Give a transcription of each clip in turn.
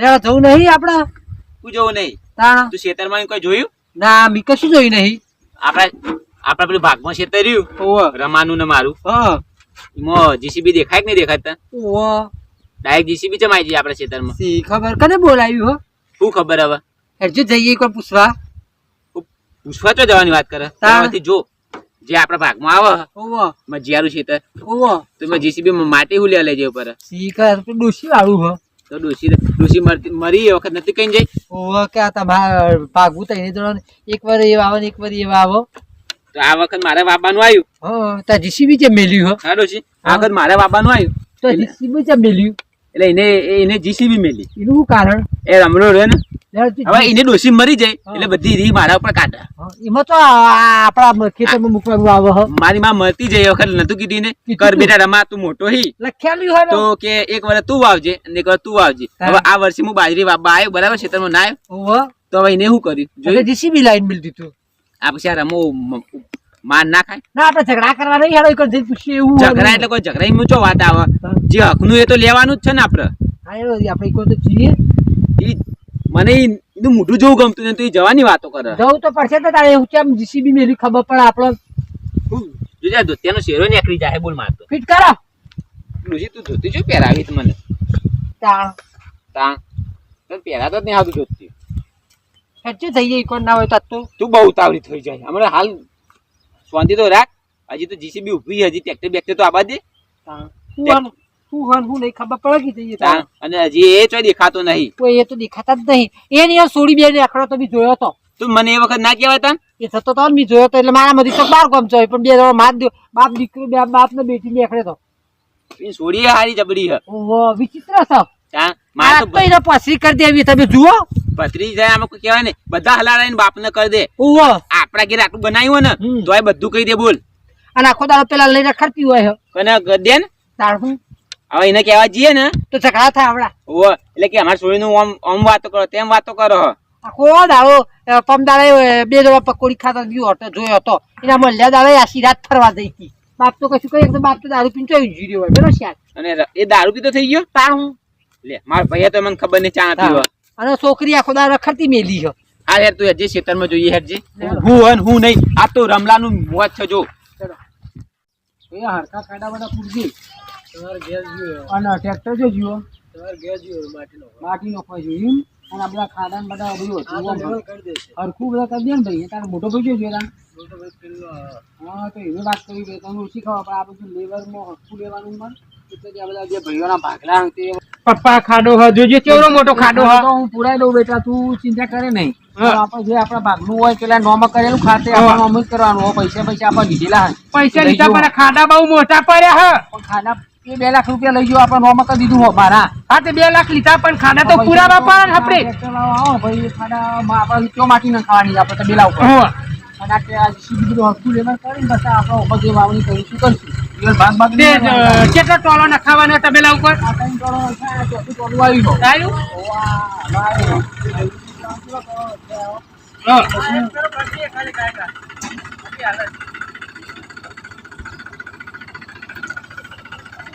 જવું નહીં આપડે તું જવું નહીં. તું શેતરમાં કોઈ જોયું? ના મી કશું જોયું નહીં. આપડા આપડા પેલું ભાગમાં શેતર રહ્યું. રમાનું ને મારું. એમાં જીસીબી દેખાય કે નહીં દેખાતા ડાયરેક્ટ જીસીબી જમાઈ જઈએ આપડા ખેતરમાં સી ખબર કને બોલાવ્યું હો? શું ખબર હવે? હેડજો જઈએ એકવાર પૂછવા? પૂછવા તો જવાની વાત કરે. ત્યાંથી જો જે આપડા ભાગમાં આવે ઓવો મજીયારું ખેતર ઓવો તો જીસીબી માટી હુલ્યા લઈ લેજે ઉપર. સી કર તો વાળું હો. તો ડોસી ડોસી મરી એ વખત નથી કઈ જાય ઓવો કે આ તમારે ભાગવું એને જવાનું એક વાર એ આવો ને એક વાર એ આવો તો આ વખત મારે વાબાનું આવ્યું હા તા જીસીબી જે મેલ્યું હો. હા ડોસી આ. વખત મારે વાબાનું આવ્યું તો જીસીબી જે મેલ્યું. એટલે એને એને જીસીબી મેલી. એનું કારણ? એ રમણો રહ્યો ને. હવે એને ડોસી મરી જાય એટલે બધી રી મારા ઉપર કાઢે. એમાં તો આ- આ આપણા ખેતરમાં મૂકવાનું આવે હો. મારી માં મરતી જાય વખત નતું કીધું ને કર બેટા રમા તું મોટો હી. લખેલું હોય તો કે એક વર્ષ તું વાવજે અને એક વર્ષ તું વાવજે હવે આ વર્ષે હું બાજરી વાવવા આવ્યો બરાબર ખેતરમાં ના આવ્યો. તો હવે એને શું કર્યું? જીસીબી લાઈન મિલ દીધું આ પછી આ રમો માર ના ખાય? ના આપણે ઝઘડા કરવા નહીં હેડો એક જઈને પૂછીએ એવું ઝઘડા એટલે કોઈ ઝઘડા નું ચો વાત આવે. જે હકનું એ તો લેવાનું જ છે ને આપડે હા, આપણે તો જઈએ. મને એનું મોઢું જોવું ગમતું ને તું જવાની વાતો કરે. જવું તો પડશે તો તારે એવું કેમ જીસીબી મેલી ખબર પડે આપણો? જોજા ધોતિયાનો શેરો નીકળી જાય બોલ મારતો ફિટ કરો. લુસી તું ધોતી જો પહેરાવી મને. તા તા તને પહેરાતો જ નહીં આવતું ધોતી. હેડજો થઈ જાય કોણ ના હોય તો તો. તું બહુ ઉતાવળી થઈ જાય. હમણાં હાલ શાંતિ તો રાખ. હજી તો જીસીબી ઊભી હજી ટ્રેક્ટર બેક્ટર તો આબાદ. દે તાણ શું હાલ- શું નહીં ખબર પડે કે જઈએ અને હજી એ ચોય દેખાતો નહીં. તો એ તો દેખાતા જ નહીં. એની યાર સોડી બે ને આખડો તો બી જોયો તો. તું મને એ વખત ના કહેવાય તા એ થતો તો મેં જોયો તો એટલે મારા મધી તો બાર ગામ જોયો પણ બે જણો માર દો બાપ દીકરી બે બાપ ને બેટી નીકળે તો. ઈ સોડી હારી જબડી હે. ઓહો વિચિત્ર છે તા મારા તો તો એને પસરી કરી દેવી તમે જુઓ. ભત્રી જાય આમાં કહેવાય ને બધા હલાડાઈને બાપને કરી દે. ઓહો. આપણા ઘેર આટલું બનાવ્યું. ને બધું કહી દે બોલ. અને આખો દાડો પેલા લઈને ખરતી હોય કોને દે ને? તાણ હું? હવે એને કહેવા જઈએ ને તો ઝઘડા થાય આવડા ઓ એટલે કે અમારી સોળીનું ઓમ આમ વાતો કરો તેમ વાતો કરો હો. આખો દાડો પમદાડે બે જણા પકોડી ખાતા ગયો હતો જોયો હતો. એના મલ્યા દાડે આશી રાત ફરવા જઈ હતી. બાપ તો કશું કઈ બાપ તો દારૂ પીને ચોઈ જીરી હોય બરો શ્યાર અને એ દારૂ પીતો થઈ ગયો? તા હું? લે મારા ભાઈ તો મને ખબર નહીં ચા પીવા. અને છોકરી આખો દાડો રખડતી મેલી છે. આ હેર તું હેરજે ખેતરમાં જોઈએ હેરજી. હું હન હું નહીં. આ તો રમલાનું મોત છે જો. એ હરકા કાડા બધા પૂરજી. અને ટ્રેક્ટર જો જીવો. માટી નો કોઈ જોયું અને આ ખાડા બધા બધું હરખું બધા કરી દે ને ભાઈ તારે મોટો ભાઈ જો હા તો એવી વાત કરી ભાઈ તમે ઓછી ખબર પણ આ બધું લેવરમાં હરખું લેવાનું મન એટલે કે આ બધા જે ભાઈઓના ભાગલા તે પપ્પા ખાડો હ જોજે કેવડો મોટો ખાડો હ. તો હું પુરાઈ દઉં બેટા તું ચિંતા કરે નહીં. આપણે જે આપણા ભાગનું હોય પેલા નોમાં કરેલું ખાતે આપણે નોમ જ કરવાનું હોય પૈસા પૈસા આપણે દીધેલા પૈસા લીધા. પણ ખાડા બહુ મોટા પડ્યા હ. પણ ખાના એ બે લાખ રૂપિયા લઈ ગયો આપણે નોમાં કરી દીધું હો મારા. હા તે બે લાખ લીધા પણ ખાડા તો પૂરા બાપા આપણે. ભાઈ ખાડામાં આપણે કયો માટી ના ખાવાની આપણે તો બેલા ઉપર. અને આ બધું હસ્તુ લેવલ કરીને બસ આપણે ઉપર જે વાવણી કરીશું? કરીશું કેટલો ટોળો નખાવાના તબેલા ઉપર. આવ્યું વાહ, વાહ. હા.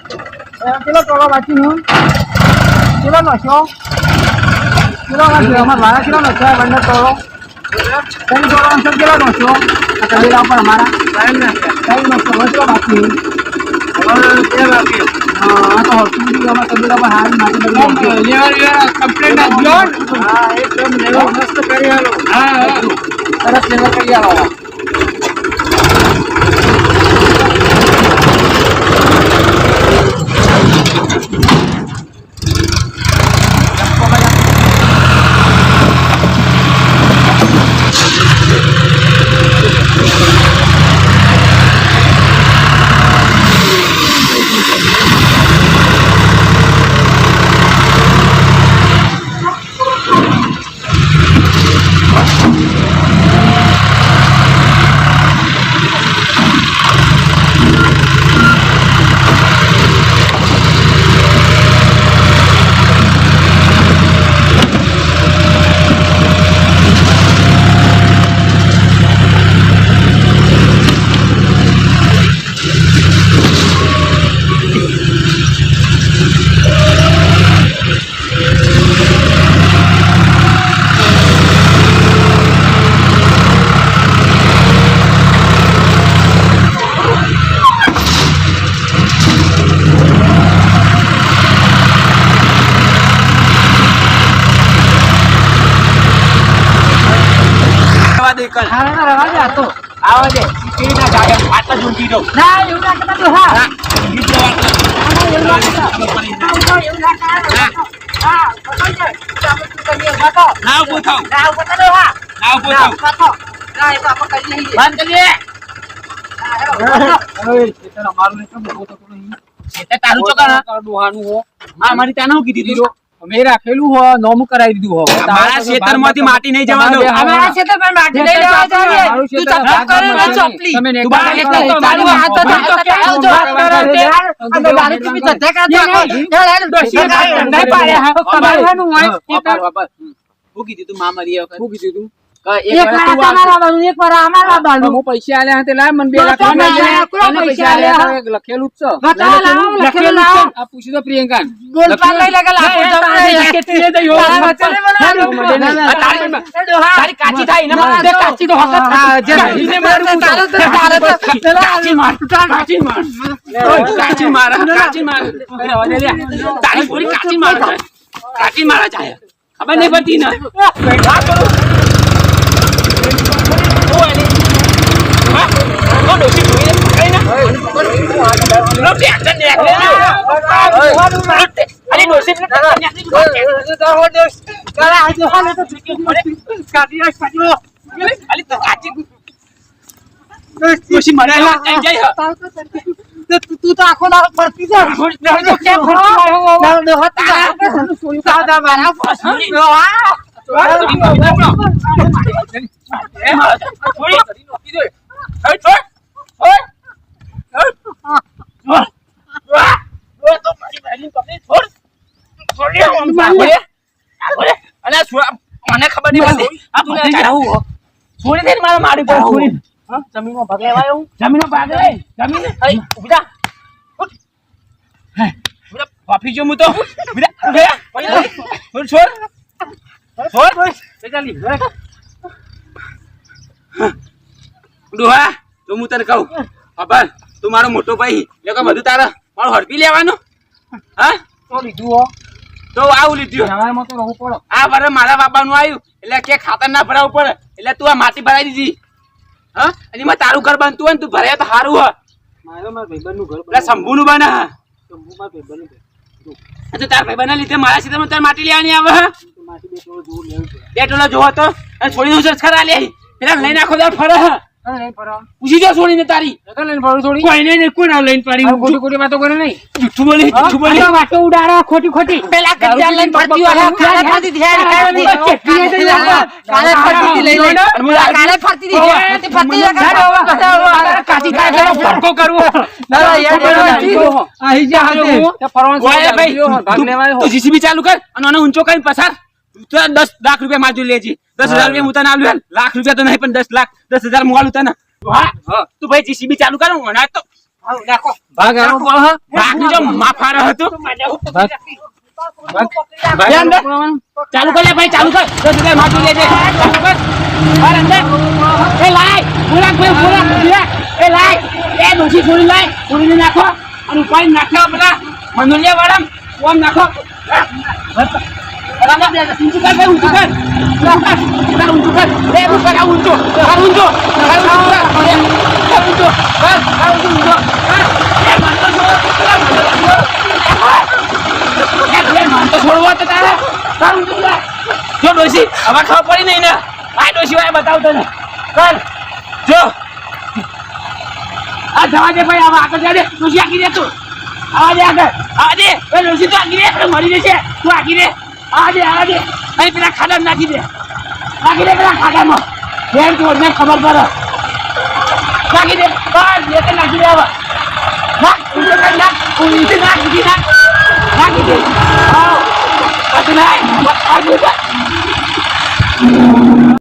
એ પેલો ટોળો બાકી હું પેલો નશો નશો અમાર મારા કેટલો નશો બંને ટોળો ત્રણ ટોળો નશો કેટલો નશો આ તબેલા ઉપર અમારા ત્રણ નશો કેટલો બાકી હા આ તો હોસ્પિટલ અમારા તબેલા પર હાલ માટે કમ્પ્લેન્ટ આપજો હા એકદમ મસ્ત કરી હા. સરસ લેવલ કરી આલો આપણે કરી લઈએ. બંધ કરીએ હા, હેલો, ઊભા થો. એટલે તારું ચોકણ હા મારી તાને હું કીધી તું અમે રાખેલું હો નોમ કરાવી દીધું હો મારા ખેતરમાંથી માટી નહીં જવા દો અમારા ક્ષેત્રમાં માટી નહીં જવા દો તું ક્ષેત્ર કરે ને ચપલી તમે ને કામ તો મારું હાથ તો હાથ તો ચાલો જો. આ તો દારૂ પીપી ધંધા કરતો હોય. હેલ, હેલ, ડોશી કાઢ, ધંધા પાડ્યા. કમાવાનું હોય. વાપર, વાપર. હું કીધું તું? મામા રી વખત? શું કીધું તું? કે એક વાર. તમારા બાનું, એક વાર અમારા બાનું. હું પૈસા આલ્યા હતા, લાય મને બે લાખ તો રૂપિયા ના, કોના એને પૈસા પૈસા આલ્યા? આલ્યા? લખેલું જ છે. લખેલું આ પૂછી દો પ્રિયંકા બોલ પાડ લાગે, લાખો કેટલી લઈ જઈ હો? તારા વચ્ચે નહીં બોલવાનું. આ તારી તારી કાચી થાય ને ના, કાચી તો હકત જે ના, મારું તારે તો- તારે તો- કાચી માર કાચી માર. કાચી માર કાચી માર. અરે, અરે, તારી પૂરી કાચી માર કાચી મારા જાય ખબર નહીં પડતી ને આ કરું. ઓય, લે. હા? ઓ, ડોશી જોઈને પકડીને. લો, બેગ તો તો આખો દાડો ફરતી જા. છોડી. મને ખબર નહીં પડતી. આ તું લે છોડી દે ને મારા મારી પર છોડી જમીનમાં ભાગ લેવાય એવું? જમીનો ભાગ લે જમીન? અઈ ઊભી થા. ઉઠ. હે, ઊભી થા. પાફી જો હું તો. ઊભી થા. ઊભી થા. પડી જા. છોડ. છોડ. છોડ ચાલી ડોહા તો હું તને કહું. ખબર તું મારો મોટો ભાઈ. એટલે બધું તારા. મારું હડપી લેવાનું. હા? તો લીધું હો. તો આવું લીધું. જવાનમાં તો રહવું પડે. આ વરે મારા બાપાનું આવ્યું એટલે કે ખાતર ના ભરાવું પડે. એટલે તું આ માટી ભરાઈ દીધી. હા? અને તારું ઘર બનતું હોય ને તું ભરાય તો સારું હોય મારે મારા ભાઈબંધનું ઘર એટલે શંભુનું બને હા. બનાવ્યું. મારા ભાઈબંધનું ઘર. તો તારા ભાઈબંધના લીધે મારા તારે માટી લેવાની આવે હા. માટી બે ટોલા જોવો તો. અને દઉં ઉછેર ખરા લે પેલા લઈને આખો દાડો ફરે હા હા. પૂછી જો છોડીને તારી. લઈને પડો થોડી. કોઈ નહીં કોઈ ના લઈને પડી ખોટી ખોટી વાતો કરે નહીં. જુઠ્ઠું બોલી જુઠ્ઠું બોલી. વાતો ઉડાડે, ખોટી ખોટી. પેલા કચ્ચા લઈને પડતી હોય, કાલે ફરતી ધ્યાન. કાલે ફરતી હતી, લઈ લે. કાલે ફરતી હતી, હેડ, ફરતી કાચી થાય, ફટકો કરવો. ના, યાર, આહી જા હાથે. ફરવાનું ભાઈ. તું- જીસીબી ચાલુ કર અને આનો ઊંચો કરીને પસાર. તું દસ લાખ રૂપિયા માજુ લેજે. દસ હજાર રૂપિયા હું તને આલ્યું લાખ રૂપિયા તો નહીં પણ દસ લાખ દસ હજાર હું આલું તને. હા તું ભાઈ જીસીબી ચાલુ કરો હું તો ભાગ જો માફાર હતું. ચાલુ કર ભાઈ ચાલુ કર. દસ હજાર માજુ લેજે. ચાલુ કર. બાર અંદર. એ લાય. પૂરા ભાઈ પૂરા. એ લાય. એ ડોસી છોડી લાય. છોડીને નાખો. અને ઉપાડી નાખ્યો પેલા મંદુલિયા વાળા ઓમ નાખો. ભાઈ ઊંચું કર ઊંચું કર ઉતાર ઊંચું કર એ jangan કર ઊંચું ઊંચું કર એ માનતો છોડ પેલા માનતો છોડ એ ભલે માનતો છોડવો તો તારે કર ઊંચું કર જો ડોશી હવે ખબર પડી નહીં ને આ ડોશી વાય બતાવ તને કર જો આ જવા દે ભાઈ હવે આગળ જા દે ડોશી આગી દે તું આવા દે આગળ આવા દે ડોશી તો આગી દે મરી જશે તું આખી દે આવા દે અહીં પેલા ખાડા નાખી દે. નાખી દે પેલા ખાડામાં. ફેર ચોરને ખબર પડે નાખી દે. બસ જે તે નાખી દે હવે. નાખ, ઊંચો કઈ નાખ, ઊંચી નાખ ઊંચી નાખ. નાખી દે. આવ પછી નાખ. આગળ જા